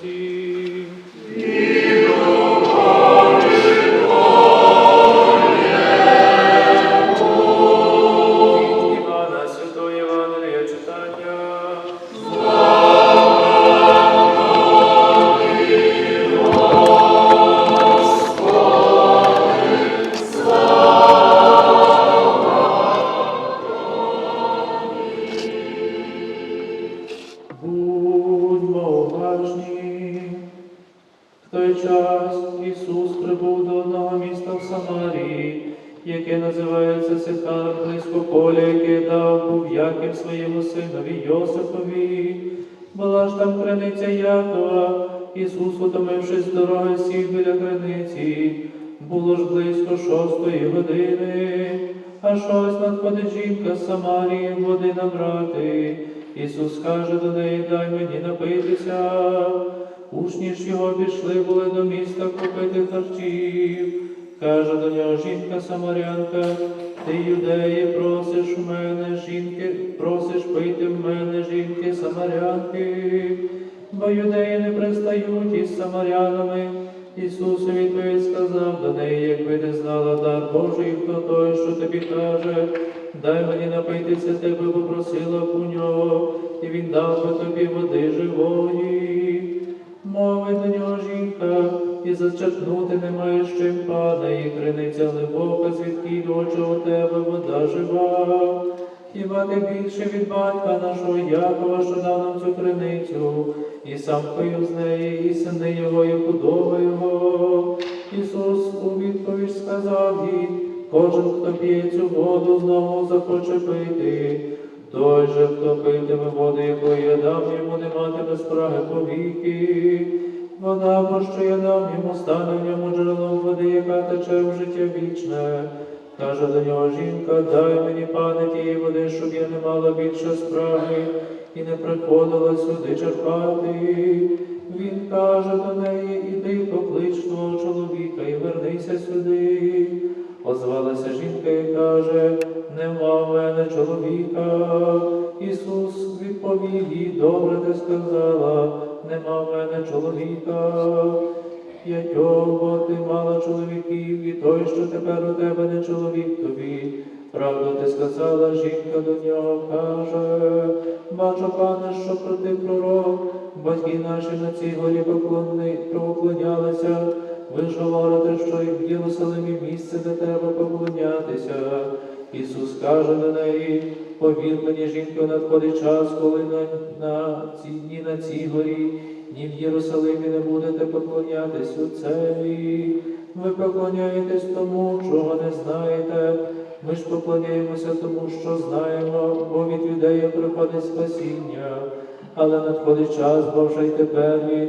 всім. Якова, Ісус, утомившись з дороги, сів біля криниці. Було ж близько шостої години, а щось надходить жінка з Самарії води набрати. Ісус каже до неї, дай мені напитися. Учні ж його пішли були до міста купити харчів. Каже до нього жінка Самарянка, ти юдеї просиш у мене жінки, просиш пити в мене жінки Самарянки, бо юдеї не пристають із самарянами. Ісус відповідь сказав до неї, якби ти знала дар Божий, хто той, що тобі каже, дай мені напитися, тебе попросила б у нього, і він дав би тобі води живої. Мовить до нього жінка, і зачерпнути не маєш чим пана, і криниця глибока, звідки очі у тебе вода жива. Хіба ти більше від батька нашого Якова, що дав нам цю криницю, і сам пив з неї, і сини його, і худоба його. Ісус у відповідь сказав їй, кожен, хто п'є цю воду, знову захоче пити. Той же, хто питиме воду, якої я дам йому, не матиме спраги повіки. Вода, бо що я дам йому, стане в ньому джерелом води, яка тече в життя вічне. Каже до нього жінка, дай мені, пане, тієї води, щоб я не мала більше спраги і не приходила сюди черпати. Він каже до неї, іди поклич твого чоловіка і вернися сюди. Озвалася жінка і каже, нема в мене чоловіка. Ісус відповів їй, добре ти сказала, нема в мене чоловіка. П'ятьох ти мала чоловіків, і той, що тепер у тебе не чоловік тобі. Правду ти сказала, жінка до нього каже, бачу, пане, що про ти пророк, батьки наші на цій горі поклонялися. Ви ж говорите, що і в Єрусалимі місце для тебе поклонятися. Ісус каже до неї, повір мені, жінко, надходить час, коли на, на ці дні на цій горі, ні в Єрусалимі не будете поклонятись Отцеві. Ви поклоняєтесь тому, чого не знаєте. Ми ж поклоняємося тому, що знаємо, бо від юдеї приходить спасіння. Але надходить час, бо вже й тепер він,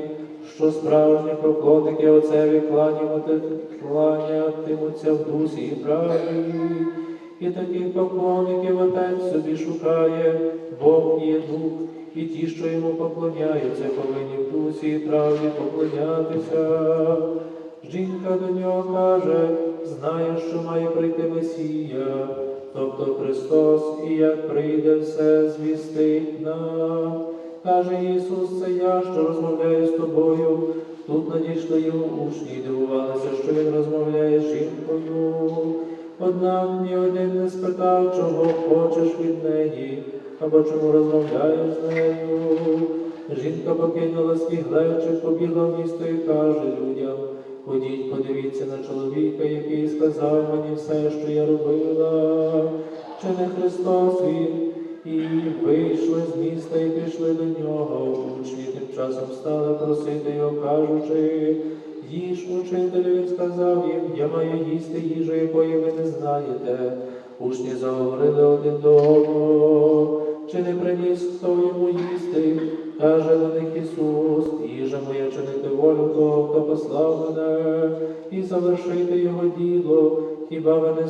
що справжні поклонники Отцеві кланятимуться в дусі і правді. І таких поклонників Отець собі шукає, Бог є дух, і ті, що йому поклоняються, повинні в дусі і правді поклонятися. Жінка до нього каже, знає, що має прийти Месія, тобто Христос, і як прийде все звістить нам. Каже Ісус, це я, що розмовляю з тобою. Тут надійшли його учні і дивувалися, що він розмовляє з жінкою. Однак ні один не спитав, чого хочеш від неї, або чому розмовляєш з нею. Жінка покинула свій глечик, побігла в місто і каже людям, ходіть, подивіться на чоловіка, який сказав мені все, що я робила. Чи не Христос він? І вийшли з міста і пішли до нього. Учні тим часом стали просити його, кажучи, їж учителю, сказав їм, я маю їсти їжу, якої ви не знаєте. Учні заговорили один до одного, чи не приніс хто йому їсти? Каже до них Ісус, їжа моя чинити волю того, хто послав мене, і завершити його діло. Хіба ви не,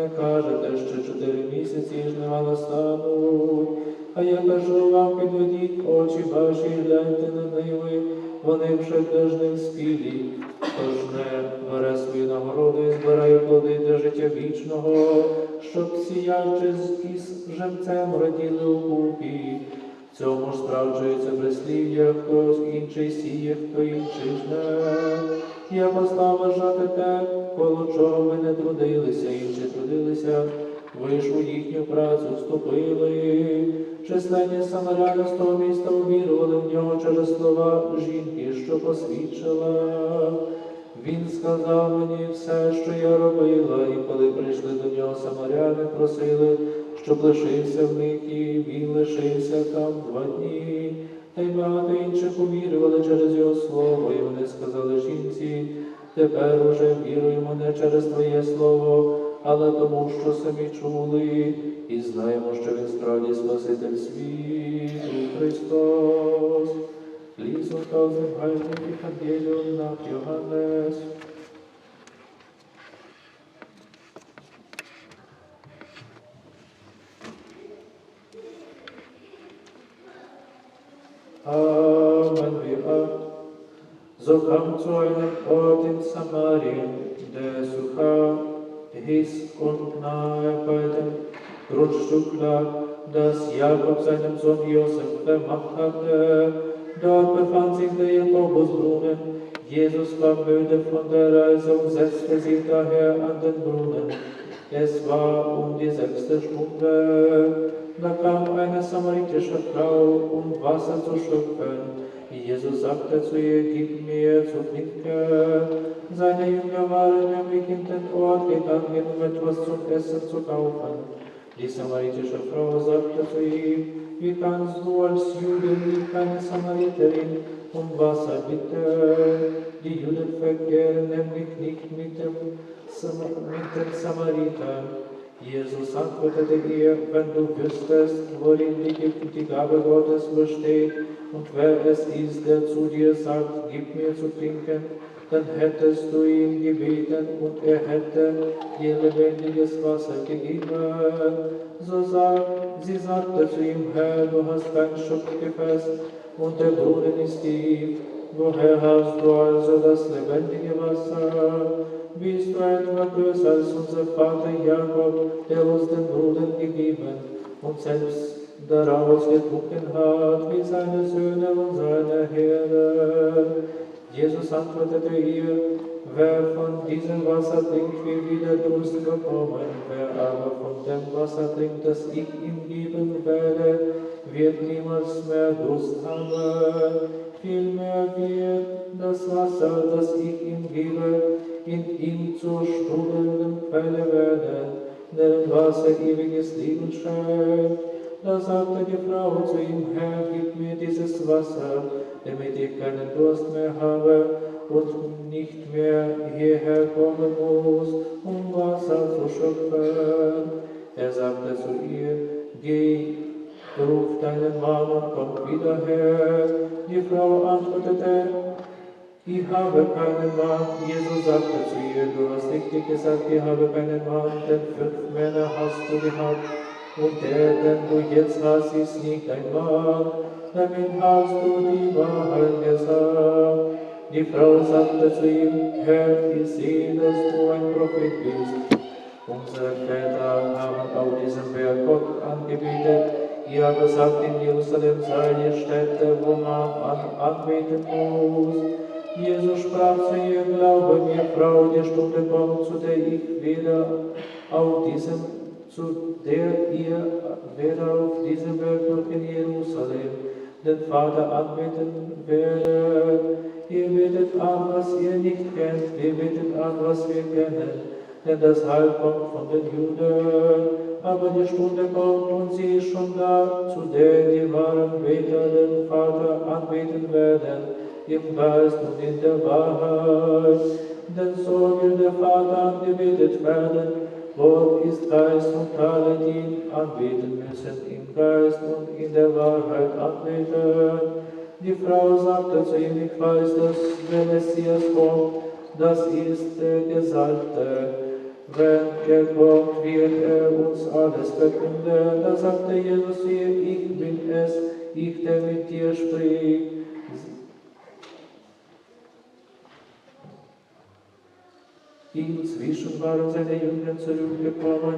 не кажете, що чотири місяці жнива настануть? А я кажу вам, підведіть очі ваші гляньте на ниви, вони вже теж не спілі. Тож не бере свою нагороду і збирає плоди для життя вічного, щоб сіячи з із живцем раділи у купі. В цьому ж справджується прислів'я, хто інший сіє, хто інший жне. Я послав вважати те, коло чого ви не трудилися, інші трудилися, ви ж у їхню працю вступили. Численні самаряни з того міста увірували в нього через слова жінки, що посвідчила. Він сказав мені все, що я робила, і коли прийшли до нього самаряни, просили, щоб лишився в них, і він лишився там два дні. Та й багато інших увірували через його слово, і вони сказали жінці, тепер уже віруємо не через Твоє слово, але тому, що самі чули, і знаємо, що він справді Спаситель світу Христос. Лізо та зимгальний Євангеліум nach Johannes. Amen, wir So kam zu einem Ort in hieß und nahe bei dem Grundstück lag, das Jakob seinem Sohn Josef vermacht hatte. Dort befand sich der Jakobusbrunnen. Jesus war müde von der Reise und setzte sich daher an den Brunnen. Es war um die sechste Stunde. Da kam eine samaritische Frau, um Wasser zu schöpfen. Jesus sagte zu ihr, gib mir zu trinken. Seine Jünger waren nämlich in den Ort gegangen, um etwas zum Essen zu kaufen. Die samaritische Frau sagte zu ihm, wie kannst du als Jude wie keine Samariterin um Wasser bitten? Die Juden verkehren nämlich nicht mit, dem Sam mit den Samaritern. Jesus antwortete ihr, wenn du wüsstest, worin die Gabe Gottes besteht und wer es ist, der zu dir sagt, gib mir zu trinken, dann hättest du ihn gebeten und er hätte dir lebendiges Wasser gegeben. So sagt, sie sagte zu ihm, Herr, du hast kein Schubgefäß und der Brunnen ist tief. Woher hast du also das lebendige Wasser? Bist du etwa größer als unser Vater Jakob, der uns den Brunnen gegeben und selbst daraus getrunken hat, wie seine Söhne und antwortete ihr, wer von diesem Wasser trinkt, will wieder Durst bekommen. Wer aber von dem Wasser trinkt, das ich ihm geben werde, wird niemals mehr Durst haben. Vielmehr wird das Wasser, das ich ihm gebe, in ihm zur sprudelnden Quelle werden, deren Wasser ewiges Leben schenkt. Da sagte die Frau zu ihm, Herr, gib mir dieses Wasser, damit ich keinen Durst mehr habe und nicht mehr hierher kommen muss, um Wasser zu schöpfen. Er sagte zu ihr, geh, ruf deinen Mann und komm wieder her. Die Frau antwortete, ich habe keinen Mann. Jesus sagte zu ihr, du hast richtig gesagt, ich habe keinen Mann, denn fünf Männer hast du gehabt und der, den du jetzt hast, ist nicht ein Mann. Damit hast du die Wahrheit gesagt. Die Frau sagte zu ihm, Herr, ich sehe, dass du ein Prophet bist. Unsere Väter haben auf diesem Berg Gott angebetet. Ihr aber sagt, in Jerusalem sei die Stätte, wo man an anbeten muss. Jesus sprach zu ihr, glaube mir, Frau, die Stunde kommt, zu der ich weder auf diesem zu der ihr weder auf diesem Berg noch in Jerusalem den Vater anbeten werdet. Ihr betet an, was ihr nicht kennt, wir beten an, was wir kennen, denn das Heil kommt von den Juden. Aber die Stunde kommt und sie ist schon da, zu der die wahren Beter den Vater anbeten werden, im Geist und in der Wahrheit. Denn so will der Vater angebetet werden, Gott ist Geist und alle, die ihn anbeten müssen, im Geist und in der Wahrheit anbeten. Die Frau sagte zu ihm, ich weiß, dass der Messias kommt, das ist der Gesalbte. Wenn er kommt, wird er uns alles verkünden. Da sagte Jesus ihr, ich bin es, ich, der mit dir spricht. Inzwischen waren seine Jünger zurückgekommen.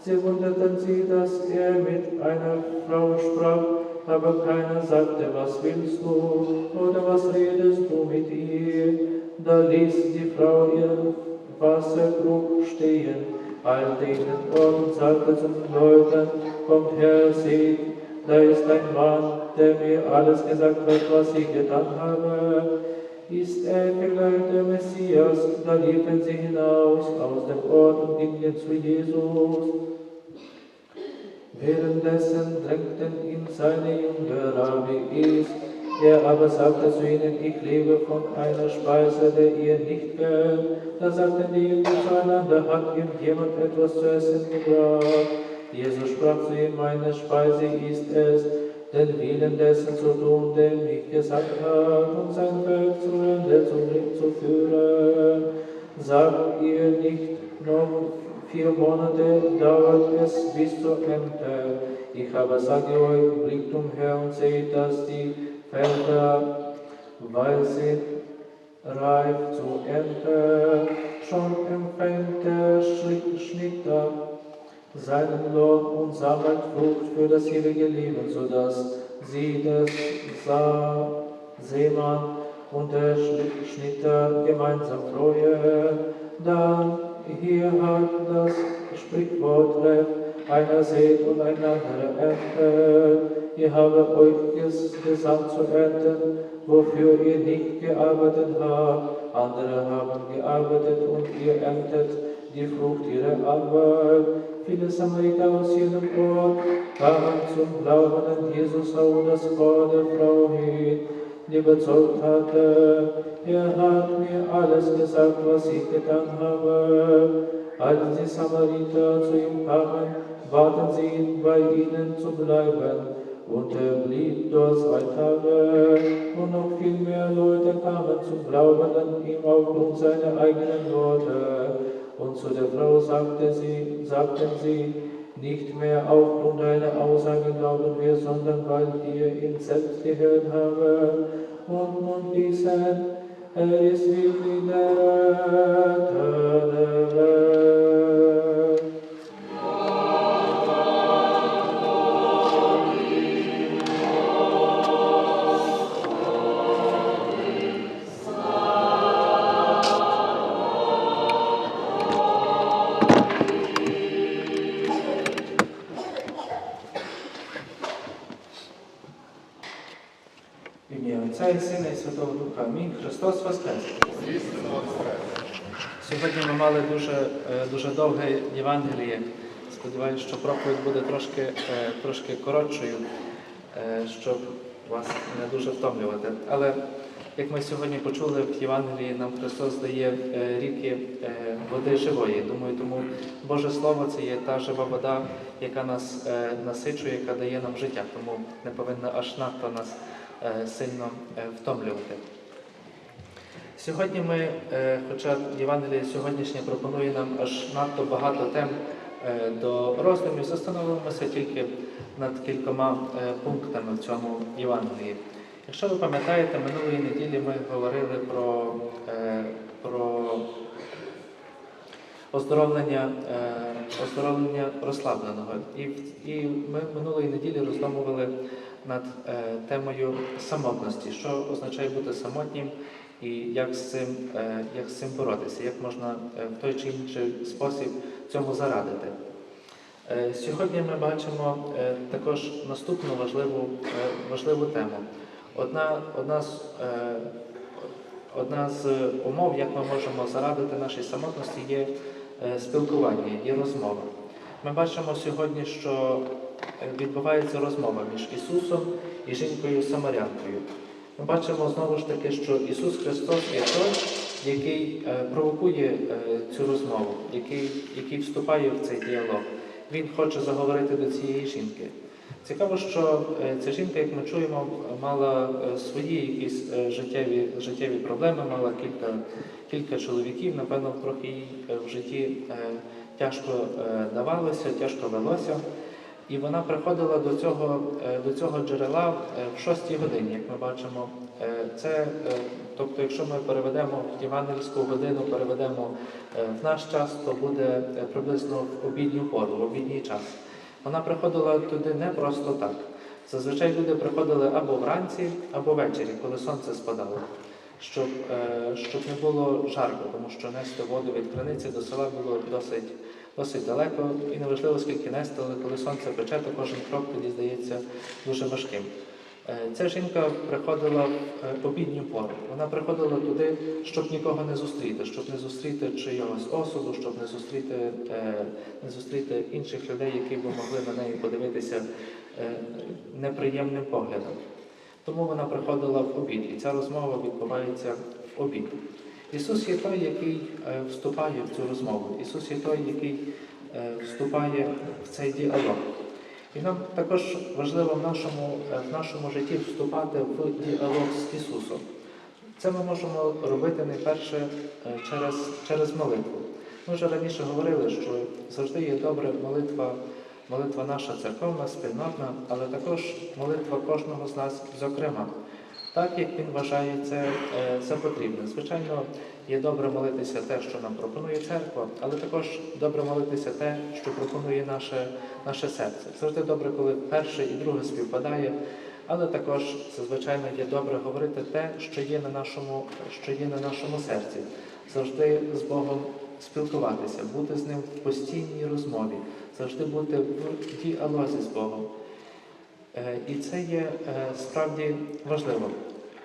Sie wunderten sich, dass er mit einer Frau sprach. aber keiner sagte, was willst du oder was redest du mit ihr? Da ließ die Frau ihren Wasserkrug stehen, eilte in den Ort und sagte zu den Leuten, kommt her, seht, da ist ein Mann, der mir alles gesagt hat, was ich getan habe. Ist er vielleicht der Messias? Da liefen sie hinaus aus dem Ort und gingen zu Jesus. Währenddessen drängten ihn seine Jünger, Rabbi ist. Er aber sagte zu ihnen, ich lebe von einer Speise, der ihr nicht kennt. Da sagten die Jünger zueinander, hat ihm jemand etwas zu essen gebracht? Jesus sprach zu ihm, meine Speise ist es, den Willen dessen zu tun, der mich gesagt hat, und sein Werk zu Ende zum Leben zu führen. Sagt ihr nicht, noch vier Monate dauert es bis zur Ernte. Ich aber sage euch, blickt umher und seht, dass die Felder, weil sie reif zur Ernte, schon empfängt der Schli- Schnitter seinen Lohn und sammelt Frucht für das ewige Leben, sodass sie des Sa Seemann und der Schnitter gemeinsam freuen. Dann hier hat das Sprichwort recht, einer sät und ein anderer erntet. Ihr habt euch ges gesandt zu ernten, wofür ihr nicht gearbeitet habt. Andere haben gearbeitet und ihr erntet die Frucht ihrer Arbeit. Viele Samariter aus jedem Ort kamen zum Glauben an Jesus auf das Wort der Frau hin, die bezeugt hatte, er hat mir alles gesagt, was ich getan habe. Als die Samariter zu ihm kamen, baten sie ihn, bei ihnen zu bleiben. Und er blieb dort zwei Tage. Und noch viel mehr Leute kamen zum Glauben an ihm aufgrund seiner eigenen Worte. Und zu der Frau sagte sie, sagten sie, nicht mehr aufgrund deiner Aussagen glauben wir, sondern weil wir ihn selbst gehört haben. Und nun wissen, er ist wirklich der Retter. В ім'я Отця і Сина і Святого Духа. Амінь. Христос Воскрес! Сьогодні ми мали дуже, е, дуже довге Євангеліє. Сподіваюся, що проповідь буде трошки, е, трошки коротшою, е, щоб вас не дуже втомлювати. Але як ми сьогодні почули в Євангелії, нам Христос дає ріки води живої. Думаю, тому Боже Слово це є та жива вода, яка нас насичує, яка дає нам життя. Тому не повинна аж надто нас сильно е, втомлювати. Сьогодні ми, е, хоча Євангеліє сьогоднішнє пропонує нам аж надто багато тем е, до роздумів, застановимося тільки над кількома е, пунктами в цьому Євангелії. Якщо ви пам'ятаєте, минулої неділі ми говорили про, е, про оздоровлення, е, оздоровлення розслабленого. І, і ми минулої неділі роздумували над е, темою самотності, що означає бути самотнім і як з цим, е, як з цим боротися, як можна е, в той чи інший спосіб цьому зарадити. Сьогодні ми бачимо також наступну важливу, важливу тему. Одна, одна, з, одна з умов, як ми можемо зарадити нашій самотності, є спілкування, є розмова. Ми бачимо сьогодні, що відбувається розмова між Ісусом і жінкою Самарянкою. Ми бачимо знову ж таки, що Ісус Христос є той, який е, провокує е, цю розмову, який, який вступає в цей діалог. Він хоче заговорити до цієї жінки. Цікаво, що е, ця жінка, як ми чуємо, мала свої якісь життєві, життєві проблеми, мала кілька, кілька чоловіків, напевно, трохи їй в житті тяжко давалося, тяжко велося. І вона приходила до цього, е, до цього джерела е, в шостій годині, як ми бачимо. Е, Це, тобто, якщо ми переведемо в євангельську годину, переведемо в наш час, то буде приблизно в обідню пору, в обідній час. Вона приходила туди не просто так. Зазвичай люди приходили або вранці, або ввечері, коли сонце спадало, щоб, щоб не було жарко, тому що нести воду від криниці до села було досить, досить далеко і неважливо, скільки нести, але коли сонце пече, то кожен крок тоді здається дуже важким. Е, Ця жінка приходила в е, обідню пору. Вона приходила туди, щоб нікого не зустріти, щоб не зустріти чийогось осуду, щоб не зустріти, е, не зустріти інших людей, які б могли на неї подивитися неприємним поглядом. Тому вона приходила в обід, і ця розмова відбувається в обід. Ісус є той, який е, вступає в цю розмову. Ісус є той, який е, вступає в цей діалог. І нам також важливо в нашому, е, в нашому житті вступати в діалог з Ісусом. Це ми можемо робити найперше через, через молитву. Ми вже раніше говорили, що завжди є добре молитва, молитва наша церковна, спільнотна, але також молитва кожного з нас зокрема. Так як він вважає це е, за потрібне. Звичайно, є добре молитися те, що нам пропонує церква, але також добре молитися те, що пропонує наше, наше серце. Завжди добре, коли перше і друге співпадає, але також звичайно є добре говорити те, що є на нашому, що є на нашому серці. Завжди з Богом спілкуватися, бути з ним в постійній розмові, завжди бути в діалозі з Богом. Е, І це є е, справді важливо.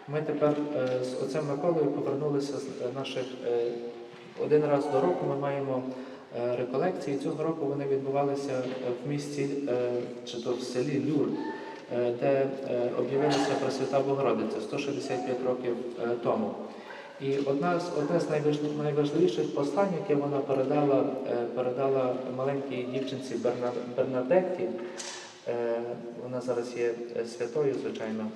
Ми тепер е, з отцем Миколою повернулися з наших один раз до року. Ми маємо реколекції. Цього року вони відбувалися в місті чи то в селі Люр, де об'явилася Пресвята Богородиця 165 років тому. І одна з одне з найважливіших послань, яке вона передала, передала маленькій дівчинці Берна- Бернадетті, вона зараз є е, святою, звичайно.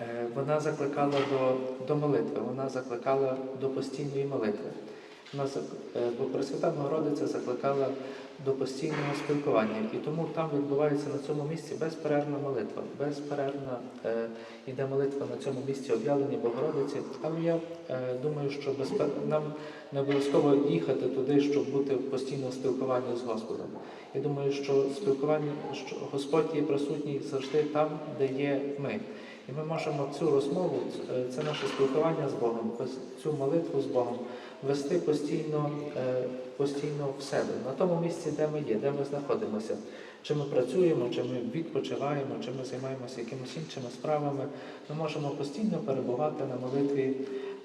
Е, Вона закликала до, до молитви, вона закликала до постійної молитви. Зак- е, Пресвята Богородиця закликала до постійного спілкування. І тому там відбувається на цьому місці безперервна молитва. Безперервна е, йде молитва на цьому місці об'явлення Богородиці. Але я е, думаю, що безпер... нам не обов'язково їхати туди, щоб бути в постійному спілкуванні з Господом. Я думаю, що спілкування, що Господь є присутній завжди там, де є ми. І ми можемо цю розмову, е, це наше спілкування з Богом, цю молитву з Богом вести постійно, е, постійно в себе, на тому місці, де ми є, де ми знаходимося. Чи ми працюємо, чи ми відпочиваємо, чи ми займаємося якимись іншими справами, ми можемо постійно перебувати на молитві,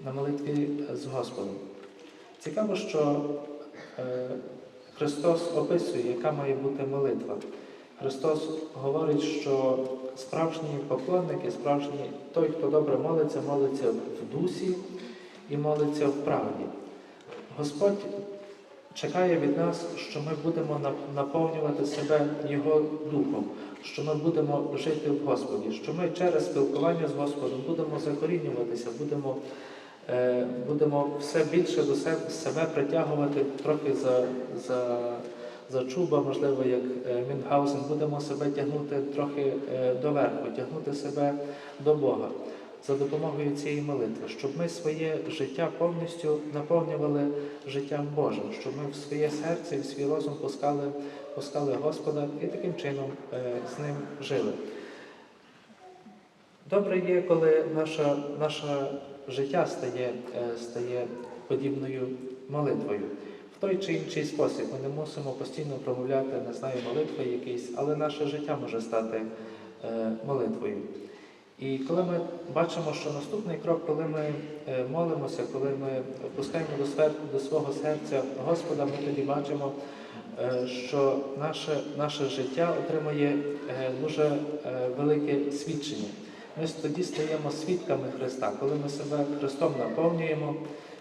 на молитві з Господом. Цікаво, що е, Христос описує, яка має бути молитва. Христос говорить, що справжній поклонник і справжній той, хто добре молиться, молиться в дусі і молиться в правді. Господь чекає від нас, що ми будемо наповнювати себе Його духом, що ми будемо жити в Господі, що ми через спілкування з Господом будемо закорінюватися, будемо, е, будемо все більше до себе, притягувати трохи за, за, за чуба, можливо, як е, Мюнхгаузен, будемо себе тягнути трохи е, доверху, тягнути себе до Бога за допомогою цієї молитви, щоб ми своє життя повністю наповнювали життям Божим, щоб ми в своє серце і в свій розум пускали, пускали Господа і таким чином е, з ним жили. Добре є, коли наше, наше життя стає, е, стає подібною молитвою. В той чи інший спосіб ми не мусимо постійно промовляти, не знаю, молитви якісь, але наше життя може стати е, молитвою. І коли ми бачимо, що наступний крок, коли ми е, молимося, коли ми пускаємо до, свер... до свого серця Господа, ми тоді бачимо, е, що наше, наше життя отримує е, дуже велике свідчення. Ми тоді стаємо свідками Христа. Коли ми себе Христом наповнюємо,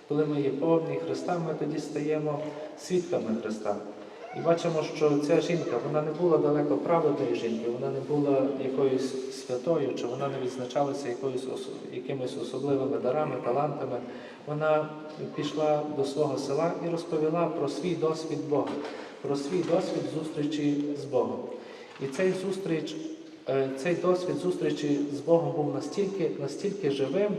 коли ми є повні Христа, ми тоді стаємо свідками Христа. І бачимо, що ця жінка, вона не була далеко праведною жінкою, вона не була якоюсь святою, чи вона не відзначалася якоюсь якимись особливими дарами, талантами. Вона пішла до свого села і розповіла про свій досвід Бога, про свій досвід зустрічі з Богом. І цей зустріч, е, цей досвід зустрічі з Богом був настільки, настільки живим,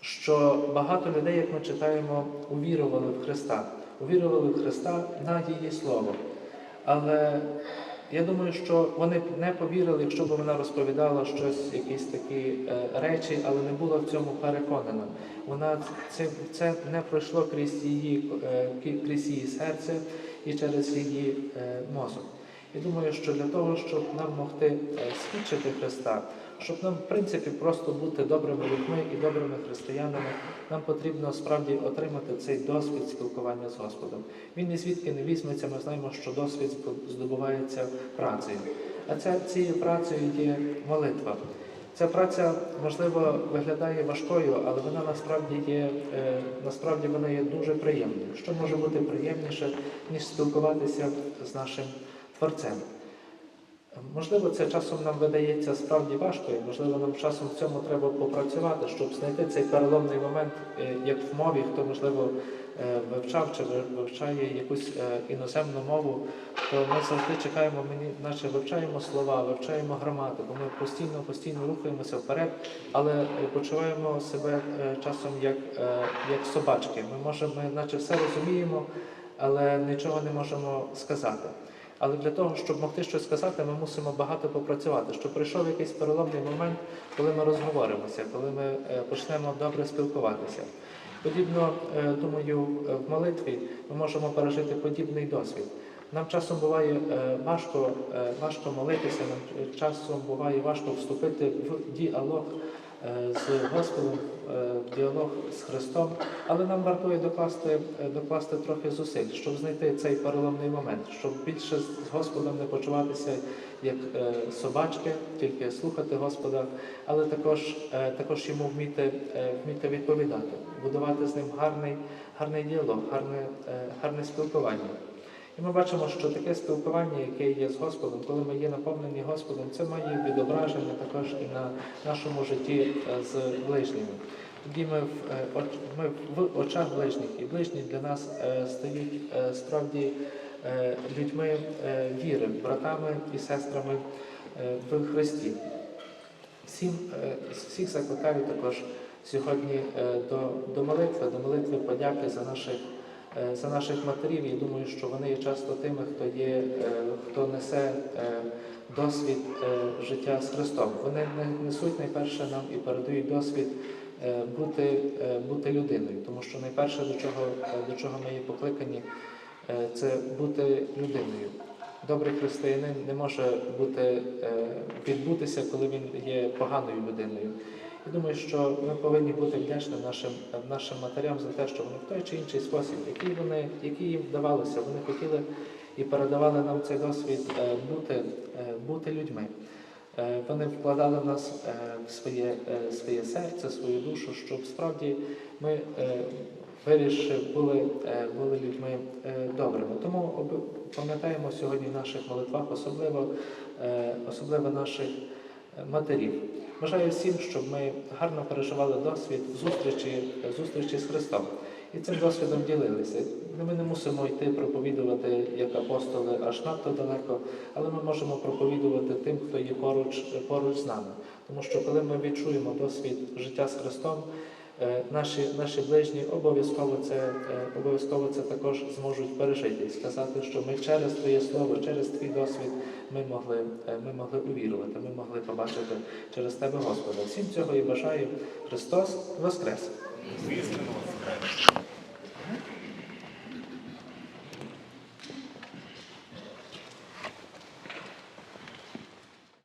що багато людей, як ми читаємо, увірували в Христа, увірували в Христа на її слово. Але Я думаю, що вони б не повірили, якщо б вона розповідала щось, якісь такі е, речі, але не була в цьому переконана. Вона це, це не пройшло крізь її, е, крізь її серце і через її е, мозок. І думаю, що для того, щоб нам могти е, свідчити Христа, щоб нам, в принципі, просто бути добрими людьми і добрими християнами, нам потрібно справді отримати цей досвід спілкування з Господом. Він ні звідки не візьметься, ми знаємо, що досвід здобувається працею. А ця, цією працею є молитва. Ця праця, можливо, виглядає важкою, але вона насправді є, е, насправді вона є дуже приємною. Що може бути приємніше, ніж спілкуватися з нашим Творцем? Можливо, це часом нам видається справді важко, і можливо, нам часом в цьому треба попрацювати, щоб знайти цей переломний момент, е, як в мові, хто можливо е, вивчав чи вивчає якусь е, іноземну мову, то ми завжди чекаємо, ми наче вивчаємо слова, вивчаємо граматику. Ми постійно, постійно рухаємося вперед, але почуваємо себе часом як, як собачки. Ми можемо, ми наче все розуміємо, але нічого не можемо сказати. Але для того, щоб могти щось сказати, ми мусимо багато попрацювати, щоб прийшов якийсь переломний момент, коли ми розговоримося, коли ми е, почнемо добре спілкуватися. Подібно, е, думаю, е, в молитві ми можемо пережити подібний досвід. Нам часом буває важко, важко молитися, нам часом буває важко вступити в діалог з Господом, в діалог з Христом, але нам вартує докласти, е, докласти трохи зусиль, щоб знайти цей переломний момент, щоб більше з Господом не почуватися як е, собачки, тільки слухати Господа, але також, е, також йому вміти, е, вміти відповідати, будувати з ним гарний, гарний діалог, гарне, е, гарне спілкування. І ми бачимо, що таке спілкування, яке є з Господом, коли ми є наповнені Господом, це має відображення також і на нашому житті е, з ближніми. Тоді ми в, е, ми в очах ближніх, і ближні для нас е, стають справді людьми віри, братами і сестрами в Христі. Всім, всіх закликаю також сьогодні до, до молитви, до молитви подяки за наших, е, за наших матерів. І думаю, що вони є часто тими, хто є, е, хто несе е, досвід життя з Христом. Вони не- несуть найперше нам і передають досвід бути, бути людиною, тому що найперше до чого, до чого ми є покликані, це бути людиною. Добрий християнин не може бути, відбутися, коли він є поганою людиною. Я думаю, що ми повинні бути вдячні нашим, нашим матерям за те, що вони в той чи інший спосіб, який вони, який їм вдавалося, вони хотіли і передавали нам цей досвід е, бути, е, бути людьми. Е, Вони вкладали в нас в своє, своє серце, свою душу, щоб справді ми вирішили, були, були людьми добрими. Тому пам'ятаємо сьогодні в наших молитвах, особливо, особливо наших матерів. Бажаю всім, щоб ми гарно переживали досвід зустрічі, зустрічі з Христом. І цим досвідом ділилися. Ми не мусимо йти проповідувати як апостоли аж надто далеко, але ми можемо проповідувати тим, хто є поруч, поруч з нами. Тому що коли ми відчуємо досвід життя з Христом, наші, наші ближні обов'язково це, е, обов'язково це також зможуть пережити і сказати, що ми через Твоє Слово, через твій досвід ми могли, е, ми могли увірувати, ми могли побачити через Тебе Господа. Всім цього і бажаю. Христос Воскрес! Воскрес.